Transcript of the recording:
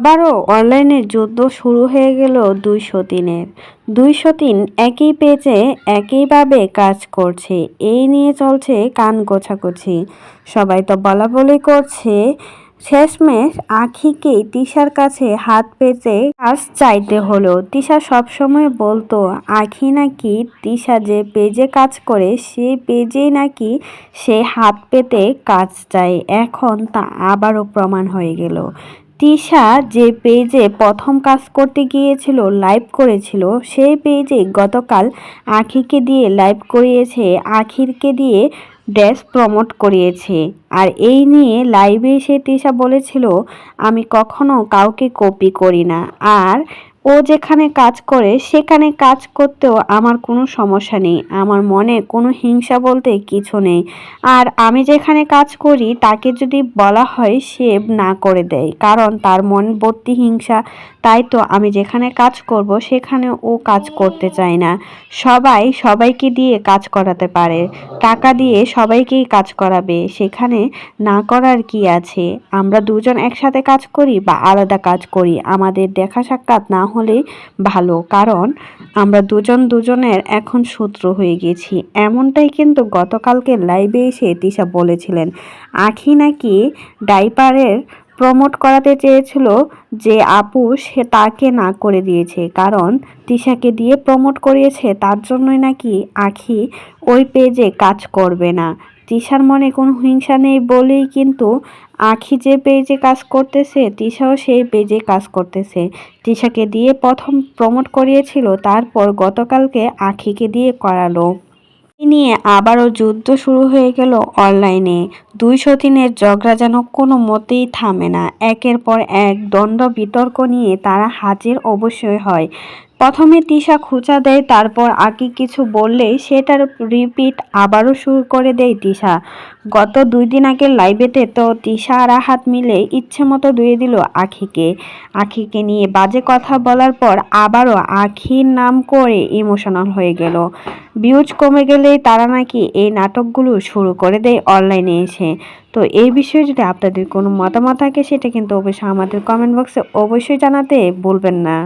আবারও অনলাইনে যুদ্ধ শুরু হয়ে গেল দুইশো তিনের। দুইশো তিন একই পেজে একইভাবে কাজ করছে। এই নিয়ে চলছে কান গোছাগুছি। সবাই তো বলা বলি করছে, শেষমেশ আখিকে তিশার কাছে হাত পেতে কাজ চাইতে হলো। তিশা সবসময় বলতো, আখি নাকি তিশা যে পেজে কাজ করে সেই পেজেই নাকি সে হাত পেতে কাজ চায়। এখন তা আবারও প্রমাণ হয়ে গেল। তিশা যে পেজে প্রথম কাজ করতে গিয়েছিল লাইভ করেছিল, সেই পেজে গতকাল আখিকে দিয়ে লাইভ করিয়েছে, আখিরকে দিয়ে ড্রেস প্রমোট করিয়েছে। আর এই নিয়ে লাইভে এসে তিশা বলেছিল, আমি কখনো কাউকে কপি করি না। আর ও যেখানে কাজ করে, সেখানে কাজ করতেও আমার কোনো সমস্যা নেই। আমার মনে কোনো হিংসা বলতে কিছু নেই। আর আমি যেখানে কাজ করি, তাকে যদি বলা হয়, সে না করে দেয়। কারণ তার মন ভর্তি হিংসা। তাই তো আমি যেখানে কাজ করব, সেখানে ও কাজ করতে চায় না। সবাই সবাইকে দিয়ে কাজ করাতে পারে। টাকা দিয়ে সবাইকেই কাজ করাবে। সেখানে না করার কি আছে? আমরা দুজন একসাথে কাজ করি বা আলাদা কাজ করি? আমাদের দেখা সাক্ষাৎ না হলেই ভালো, কারণ আমরা দুজন দুজনের এখন সূত্র হয়ে গেছি। এমনটাই কিন্তু গতকালকে লাইভে এসে তিশা বলেছিলেন। আখি নাকি ডাইপারের প্রমোট করাতে চেয়েছিল যে আপু সে তাকে না করে দিয়েছে, কারণ তিশাকে দিয়ে প্রমোট করিয়েছে, তার জন্যই নাকি আখি ওই পেজে কাজ করবে না। তিশার মনে কোনো হিংসা নেই বলেই কিন্তু আখি যে পেজে কাজ করতেছে, তিশাও সেই পেজে কাজ করতেছে। তিশাকে দিয়ে প্রথম প্রমোট করিয়েছিল, তারপর গতকালকে আখিকে দিয়ে করালো। নিয়ে আবারও যুদ্ধ শুরু হয়ে গেল অনলাইনে। দুই সতীনের ঝগড়া যেন কোনো মতেই থামে না। একের পর এক দ্বন্দ্ব বিতর্ক নিয়ে তারা হাজির অবশ্যই হয়। প্রথমে তিশা খোঁচা দেয়, তারপর আকি কিছু বললেই সেটার রিপিট আবারও শুরু করে দেয় তিশা। গত দুই দিন আগে লাইভেতে তো তিশা আর হাত মিলে ইচ্ছে মতো ধুয়ে দিল আখিকে। আখিকে নিয়ে বাজে কথা বলার পর আবারও আখির নাম করে ইমোশনাল হয়ে গেল। ভিউজ কমে গেলেই তারা নাকি এই নাটকগুলো শুরু করে দেয় অনলাইনে এসে। তো এই বিষয়ে যদি আপনাদের কোনো মতামত থাকে, সেটা কিন্তু অবশ্যই আমাদের কমেন্ট বক্সে অবশ্যই জানাতে বলবেন না।